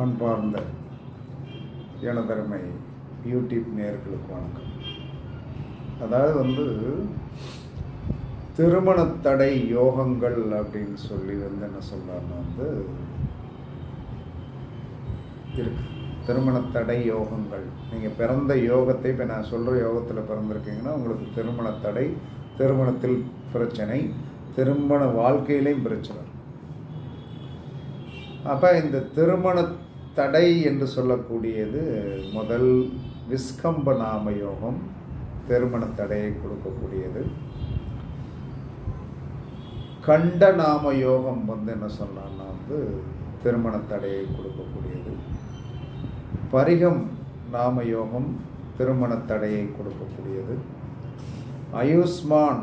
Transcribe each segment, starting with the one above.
அன்பார்ந்த எனதருமை யூடியூப் நேர்களுக்கு வணக்கம். அதாவது வந்து திருமணத்தடை யோகங்கள் அப்படின்னு சொல்லி வந்து என்ன சொல்கிறாருன்னா வந்து இருக்கு. திருமணத்தடை யோகங்கள். நீங்கள் பிறந்த யோகத்தை இப்போ நான் சொல்கிற யோகத்தில் பிறந்திருக்கீங்கன்னா உங்களுக்கு திருமணத்தடை திருமணத்தில் பிரச்சனை திருமண வாழ்க்கையிலையும் பிரச்சனை. அப்போ இந்த திருமண தடை என்று சொல்லக்கூடியது முதல் விஸ்கம்ப நாம யோகம் திருமண தடையை கொடுக்கக்கூடியது. கண்ட நாம யோகம் வந்து என்ன சொன்னான்னா வந்து திருமண தடையை கொடுக்கக்கூடியது. பரிகம் நாம யோகம் திருமண தடையை கொடுக்கக்கூடியது. ஆயுஷ்மான்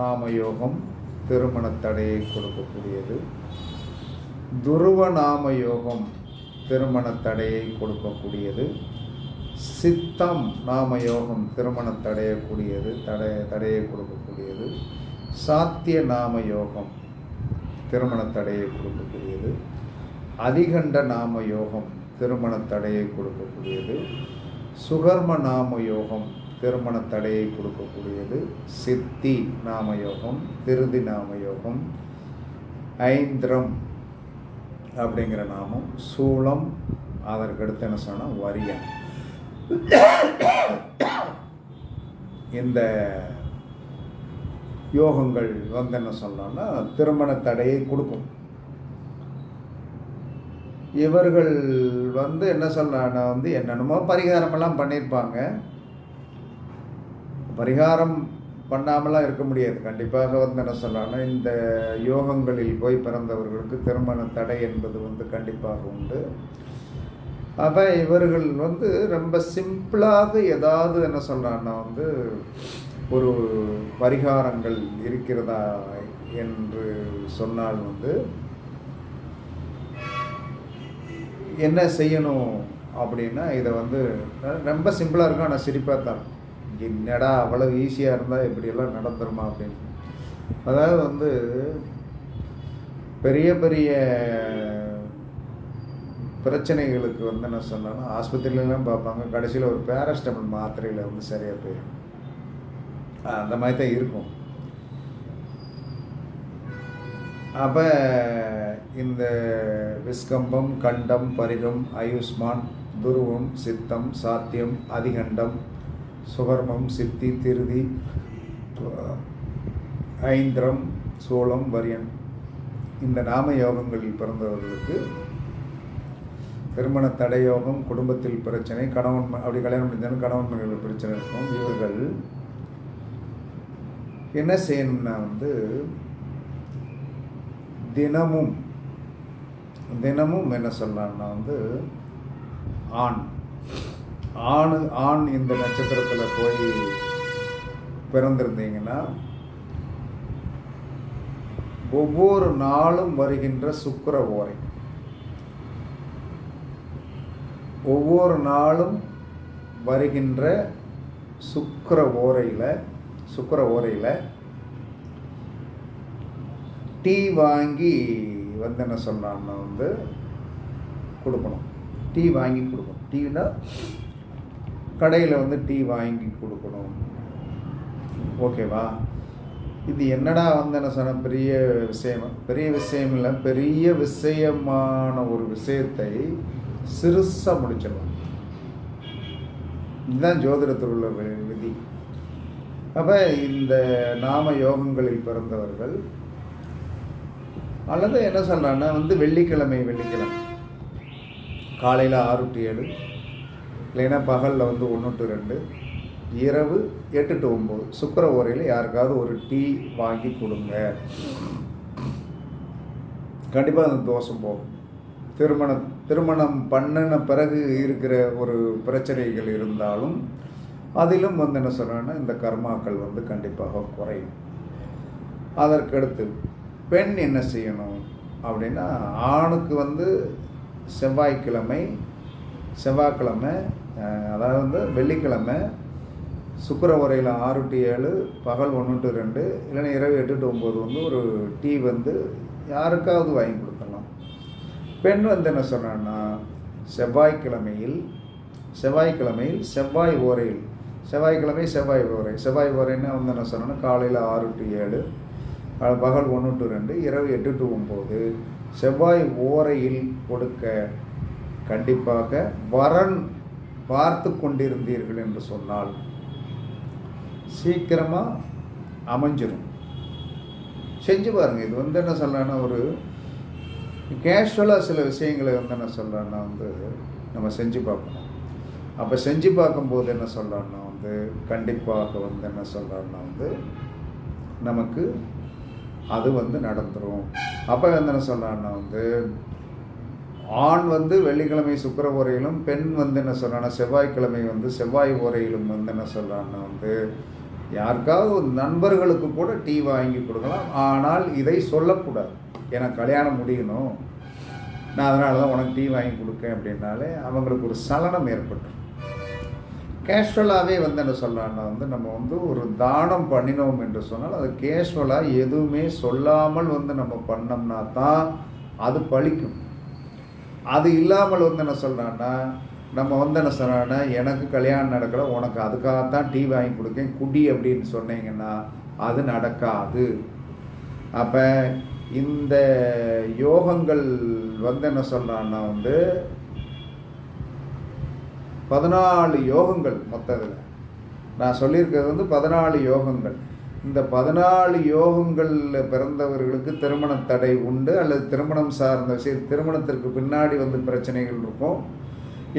நாம யோகம் திருமண தடையை கொடுக்கக்கூடியது. துருவ நாம யோகம் திருமண தடையை கொடுக்கக்கூடியது. சித்தம் நாம யோகம் திருமண தடையக்கூடியது தடை தடையை கொடுக்கக்கூடியது. சாத்திய நாம யோகம் திருமண தடையை கொடுக்கக்கூடியது. அதிகண்ட நாம யோகம் திருமண தடையை கொடுக்கக்கூடியது. சுகர்ம நாம யோகம் திருமண தடையை கொடுக்கக்கூடியது. சித்தி நாம யோகம் திருதி நாம யோகம் ஐந்திரம் அப்படிங்கிற நாமம் சூளம் அதற்கு அடுத்து என்ன சொன்னால் வரியம் இந்த யோகங்கள் வந்து என்ன சொல்லலாம்னா திருமண தடையை கொடுக்கும். இவர்கள் வந்து என்ன சொல்கிறாங்கன்னா வந்து என்னென்னமோ பரிகாரமெல்லாம் பண்ணியிருப்பாங்க பரிகாரம் பண்ணாமலாம் இருக்க முடியாது. கண்டிப்பாக வந்து என்ன சொல்லலாம்னா இந்த யோகங்களில் போய் பிறந்தவர்களுக்கு திருமண தடை என்பது வந்து கண்டிப்பாக உண்டு. அப்போ இவர்கள் வந்து ரொம்ப சிம்பிளாக ஏதாவது என்ன சொல்கிறான்னா வந்து ஒரு பரிகாரங்கள் இருக்கிறதா என்று சொன்னால் வந்து என்ன செய்யணும் அப்படின்னா இதை வந்து ரொம்ப சிம்பிளாக இருக்கும். ஆனால் சிரிப்பாக தான். என்னடா அவ்வளோ ஈஸியாக இருந்தால் இப்படியெல்லாம் நடந்துருமா அப்படின்னு. அதாவது வந்து பெரிய பெரிய பிரச்சனைகளுக்கு வந்து என்ன சொன்னாலும் ஆஸ்பத்திரியிலலாம் பார்ப்பாங்க. கடைசியில் ஒரு பேராஸ்டமல் மாத்திரையில் வந்து சரியாக போயிடும் அந்த மாதிரி தான் இருக்கும். அப்போ இந்த விஸ்கம்பம் கண்டம் பரிகம் ஆயுஷ்மான் துருவம் சித்தம் சாத்தியம் அதிகண்டம் சுகர்மம் சித்தி திருதி ஐந்திரம் சோளம் வரியன். இந்த நாம யோகங்களில் பிறந்தவர்களுக்கு திருமண தடை யோகம் குடும்பத்தில் பிரச்சனை கணவன் அப்படி கல்யாணம் முடிஞ்சாலும் கணவன் மனைவிகள் பிரச்சனை இருக்கும். இவர்கள் என்ன செய்யணும்னா வந்து தினமும் தினமும் என்ன சொல்லலாம்னா வந்து ஆண். ஆணு ஆண் இந்த நட்சத்திரத்தில் போய் பிறந்திருந்தீங்கன்னா ஒவ்வொரு நாளும் வருகின்ற சுக்கர ஓரை. ஒவ்வொரு நாளும் வருகின்ற சுக்கர ஓரையில் சுக்கர ஓரையில் டீ வாங்கி வந்து என்ன சொன்னான்னு வந்து கொடுக்கணும். டீ வாங்கி கொடுக்கணும். டீனா கடையில் வந்து டீ வாங்கி கொடுக்கணும். ஓகேவா? இது என்னடா வந்து என்ன சொன்ன பெரிய விஷயம். பெரிய விஷயம் இல்லை. பெரிய விஷயமான ஒரு விஷயத்தை சிறுசாக முடிச்சிடலாம். இதுதான் ஜோதிடத்தில் உள்ள விதி. அப்போ இந்த நாம யோகங்களில் பிறந்தவர்கள் அல்லது என்ன சொல்கிறாங்கன்னா வந்து வெள்ளிக்கிழமை வெள்ளிக்கிழமை. காலையில் ஆறு டு ஏழு. இல்லைன்னா பகலில் வந்து ஒன்று டு ரெண்டு இரவு எட்டு டு ஒம்பது சுக்கர உரையில் யாருக்காவது ஒரு டீ வாங்கி கொடுங்க. கண்டிப்பாக அந்த தோஷம் போகும். திருமணம் திருமணம் பண்ணின பிறகு இருக்கிற ஒரு பிரச்சனைகள் இருந்தாலும் அதிலும் வந்து என்ன சொல்கிறேன்னா இந்த கர்மாக்கள் வந்து கண்டிப்பாக குறையும். அதற்கடுத்து பெண் என்ன செய்யணும் அப்படின்னா ஆணுக்கு வந்து செவ்வாய்க்கிழமை செவ்வாய்க்கிழமை அதாவது வந்து வெள்ளிக்கிழமை சுக்கர உரையில் ஆறு டு ஏழு பகல் ஒன்று டு ரெண்டு இல்லைன்னா இரவு எட்டு டு ஒம்பது வந்து ஒரு டீ வந்து யாருக்காவது வாங்கி கொடுக்கலாம். பெண் வந்து என்ன சொன்னான்னா செவ்வாய்க்கிழமையில் செவ்வாய்க்கிழமையில் செவ்வாய் ஓரையில் செவ்வாய்க்கிழமை செவ்வாய் ஓரை. செவ்வாய் ஓரைன்னு வந்து என்ன சொன்னோன்னா காலையில் ஆறு டு ஏழு பகல் ஒன்று டு ரெண்டு இரவு எட்டு டு ஒம்பது செவ்வாய் ஓரையில் கொடுக்க கண்டிப்பாக வரன் பார்த்து கொண்டிருந்தீர்கள் என்று சொன்னால் சீக்கிரமாக அமைஞ்சிடும் செஞ்சு பாருங்கள் இது வந்து என்ன சொல்லலான்னா ஒரு கேஷுவலாக சில விஷயங்களை வந்து என்ன சொல்லலாம்னா வந்து நம்ம செஞ்சு பார்க்கணும். அப்போ செஞ்சு பார்க்கும்போது என்ன சொல்லலாம்னா வந்து கண்டிப்பாக வந்து என்ன சொல்லலாம்னா வந்து நமக்கு அது வந்து நடந்துரும். அப்போ வந்து என்ன சொல்கிறான்னா வந்து ஆண் வந்து வெள்ளிக்கிழமை சுக்கர உரையிலும் பெண் வந்து என்ன சொல்கிறான்னா செவ்வாய்க்கிழமை வந்து செவ்வாய் உரையிலும் வந்து என்ன சொல்கிறான்னா வந்து யாருக்காவது ஒரு நண்பர்களுக்கு கூட டீ வாங்கி கொடுக்கலாம். ஆனால் இதை சொல்லக்கூடாது. ஏன்னா கல்யாணம் முடியணும். நான் அதனால தான் உனக்கு டீ வாங்கி கொடுக்கேன் அப்படின்னாலே அவங்களுக்கு ஒரு சலனம் ஏற்பட்டுரும். கேஷுவலாகவே வந்து என்ன சொல்லலாம்னா வந்து நம்ம வந்து ஒரு தானம் பண்ணினோம் என்று சொன்னால் அது கேஷுவலாக எதுவுமே சொல்லாமல் வந்து நம்ம பண்ணோம்னா தான் அது பழிக்கும். அது இல்லாமல் வந்து என்ன சொல்கிறான்னா நம்ம வந்து என்ன சொல்கிறான்னா எனக்கு கல்யாணம் நடக்கலை உனக்கு அதுக்காகத்தான் டீ வாங்கி கொடுக்கேன் குடி அப்படின்னு சொன்னீங்கன்னா அது நடக்காது. அப்போ இந்த யோகங்கள் வந்து என்ன சொல்கிறான்னா வந்து பதினாலு யோகங்கள் மொத்தத்தில். நான் சொல்லியிருக்கிறது வந்து பதினாலு யோகங்கள். இந்த பதினாலு யோகங்களில் பிறந்தவர்களுக்கு திருமண தடை உண்டு அல்லது திருமணம் சார்ந்த விஷயம் திருமணத்திற்கு பின்னாடி வந்து பிரச்சனைகள் இருக்கும்.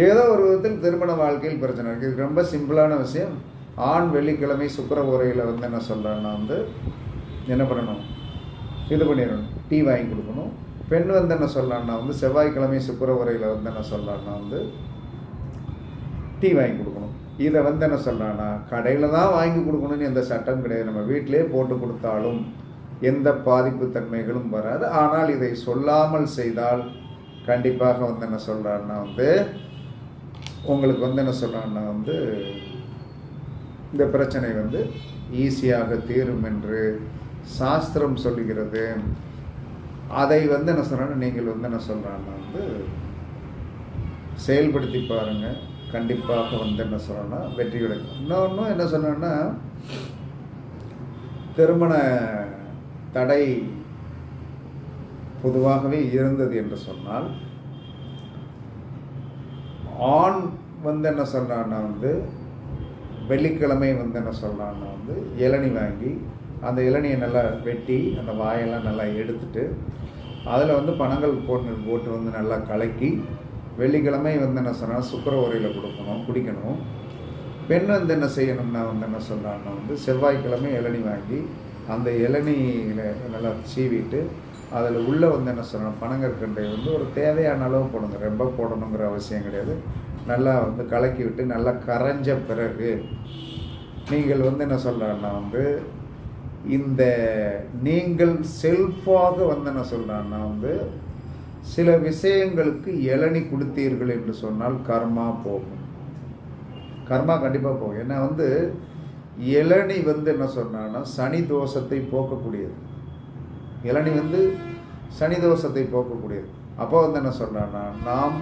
ஏதோ ஒரு விதத்தில் திருமண வாழ்க்கையில் பிரச்சனை இருக்குது இது ரொம்ப சிம்பிளான விஷயம். ஆண் வெள்ளிக்கிழமை சுக்கர உரையில் வந்து என்ன சொல்கிறேன்னா வந்து என்ன பண்ணணும்? இது பண்ணிடணும். டீ வாங்கி கொடுக்கணும். பெண் வந்து என்ன சொல்லலான்னா வந்து செவ்வாய்க்கிழமை சுக்கர உரையில் வந்து என்ன சொல்லலான்னா வந்து டீ வாங்கி கொடுக்கணும். இதை வந்து என்ன சொல்கிறான்னா கடையில் தான் வாங்கி கொடுக்கணும்னு எந்த சட்டம் கிடையாது. நம்ம வீட்டிலே போட்டு கொடுத்தாலும் எந்த பாதிப்பு தன்மைகளும் வராது. ஆனால் இதை சொல்லாமல் செய்தால் கண்டிப்பாக வந்து என்ன சொல்கிறான்னா வந்து உங்களுக்கு வந்து என்ன சொல்கிறான்னா வந்து இந்த பிரச்சனை வந்து ஈஸியாக தீரும் என்று சாஸ்திரம் சொல்லுகிறது. அதை வந்து என்ன சொல்கிறேன்னா நீங்கள் வந்து என்ன சொல்கிறான்னா வந்து செயல்படுத்தி பாருங்கள் கண்டிப்பாக வந்து என்ன சொல்லணும்னா வெற்றி கிடைக்கும். இன்னொன்று என்ன சொன்னேன்னா திருமண தடை பொதுவாகவே இருந்தது என்று சொன்னால் ஆண் வந்து என்ன சொல்கிறான்னா வந்து வெள்ளிக்கிழமை வந்து என்ன சொல்கிறான்னா வந்து இளநி வாங்கி அந்த இளநியை நல்லா வெட்டி அந்த வாயெல்லாம் நல்லா எடுத்துட்டு அதில் வந்து பணங்கள் போட்டு போட்டு வந்து நல்லா கலக்கி வெள்ளிக்கிழமை வந்து என்ன சொன்னால் சுக்கர உரையில் கொடுக்கணும் குடிக்கணும். பெண் வந்து என்ன செய்யணும்னா வந்து என்ன சொல்கிறான்னா வந்து செவ்வாய்க்கிழமை இளநி வாங்கி அந்த இளநியில் நல்லா சீவிட்டு அதில் உள்ளே வந்து என்ன சொல்லணும் பனங்கற்கண்டை வந்து ஒரு தேவையான அளவு போடுங்க ரொம்ப போடணுங்கிற அவசியம் கிடையாது. நல்லா வந்து கலக்கி விட்டு நல்லா கரைஞ்ச பிறகு நீங்கள் வந்து என்ன சொல்கிறான்னா வந்து இந்த நீங்கள் செல்ஃபாக வந்து என்ன சொல்கிறான்னா வந்து சில விஷயங்களுக்கு இளநி கொடுத்தீர்கள் என்று சொன்னால் கர்மா போகும். கர்மா கண்டிப்பாக போகும். ஏன்னா வந்து இளநி வந்து என்ன சொன்னான்னா சனி தோஷத்தை போக்கக்கூடியது. இளநி வந்து சனி தோஷத்தை போக்கக்கூடியது. அப்போ வந்து என்ன சொன்னான்னா நாம்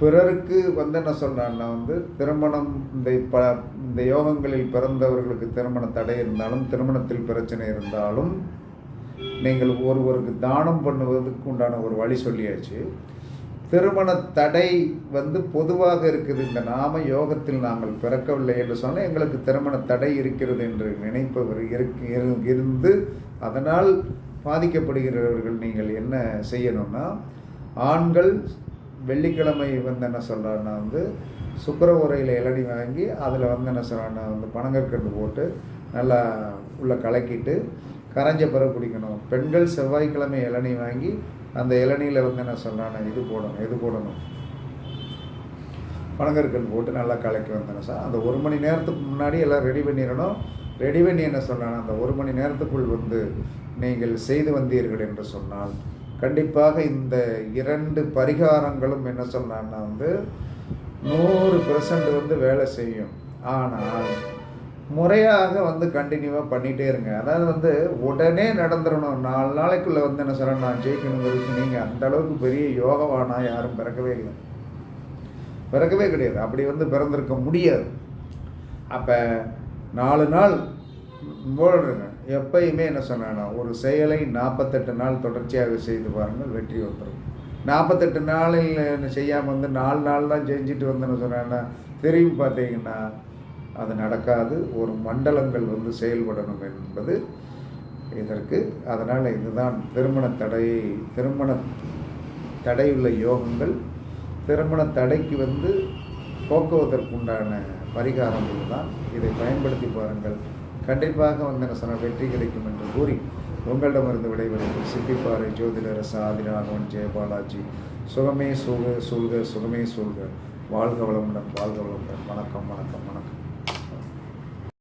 பிறருக்கு வந்து என்ன சொல்கிறான்னா வந்து திருமணம் இந்த ப இந்த யோகங்களில் பிறந்தவர்களுக்கு திருமண தடை இருந்தாலும் திருமணத்தில் பிரச்சனை இருந்தாலும் நீங்கள் ஒருவருக்கு தானம் பண்ணுவதற்கு உண்டான ஒரு வழி சொல்லியாச்சு. திருமண தடை வந்து பொதுவாக இருக்குது. இந்த நாம யோகத்தில் நாங்கள் பிறக்கவில்லை என்று சொன்னால் எங்களுக்கு திருமண தடை இருக்கிறது என்று நினைப்பவர் இரு- இருந்து அதனால் பாதிக்கப்படுகிறவர்கள் நீங்கள் என்ன செய்யணும்னா ஆண்கள் வெள்ளிக்கிழமை வந்து என்ன சொல்கிறான்னா வந்து சுக்கர உரையில் இளநி வாங்கி அதில் வந்து என்ன சொல்கிறான்னா வந்து பனங்கற்கண்டு போட்டு நல்லா உள்ளே கலக்கிட்டு கரைஞ்ச பிறகு குடிக்கணும். பெண்கள் செவ்வாய்க்கிழமை இளநீ வாங்கி அந்த இளநியில் வந்து என்ன சொல்கிறானே இது போடணும் இது போடணும். பனங்கற்கண்டு போட்டு நல்லா கலக்கி வந்தேன் சார். அந்த ஒரு மணி நேரத்துக்கு முன்னாடி எல்லாம் ரெடி பண்ணிடணும். ரெடி பண்ணி என்ன சொல்கிறாங்க அந்த ஒரு மணி நேரத்துக்குள் வந்து நீங்கள் செய்து வந்தீர்கள் என்று சொன்னால் கண்டிப்பாக இந்த இரண்டு பரிகாரங்களும் என்ன சொன்னான்னா வந்து நூறு பெர்சன்ட் வந்து வேலை செய்யும். ஆனால் முறையாக வந்து கண்டினியூவாக பண்ணிகிட்டே இருங்க. அதாவது வந்து உடனே நடந்துடணும். நாலு நாளைக்குள்ளே வந்து என்ன சொல்கிறேன் நான் ஜெயிக்கணுங்கிறது நீங்கள் அந்த அளவுக்கு பெரிய யோகவானா யாரும் பிறக்கவே இல்லை. பிறக்கவே கிடையாது. அப்படி வந்து பிறந்திருக்க முடியாது. அப்போ நாலு நாள் போடுங்க. எப்பயுமே என்ன சொன்னேன்னா ஒரு செயலை நாற்பத்தெட்டு நாள் தொடர்ச்சியாக செய்து பாருங்கள் வெற்றி வந்துடும் நாற்பத்தெட்டு நாளில் செய்யாமல் வந்து நாலு நாள் தான் செஞ்சுட்டு வந்தேன்னு சொன்னேன்னா திரும்பி பார்த்தீங்கன்னா அது நடக்காது. ஒரு மண்டலங்கள் வந்து செயல்படணும் என்பது இதற்கு. அதனால் இதுதான் திருமண தடை திருமண தடையுள்ள யோகங்கள். திருமண தடைக்கு வந்து போக்குவதற்குண்டான பரிகாரங்கள் தான் இதை பயன்படுத்தி பாருங்கள். கண்டிப்பாக வந்து என்ன சொன்ன வெற்றி கிடைக்கும் என்று கூறி உங்களிடமிருந்து விடைபெறுவது சிப்பிப்பாறை ஜோதிடர் சாதிராகவன் ஜெயபாலாஜி சுகமே சூழ சூழ்க சுகமே சூழ்க வாழ்க வளமுடன் வாழ்க வளமுடன். வணக்கம் வணக்கம் வணக்கம்.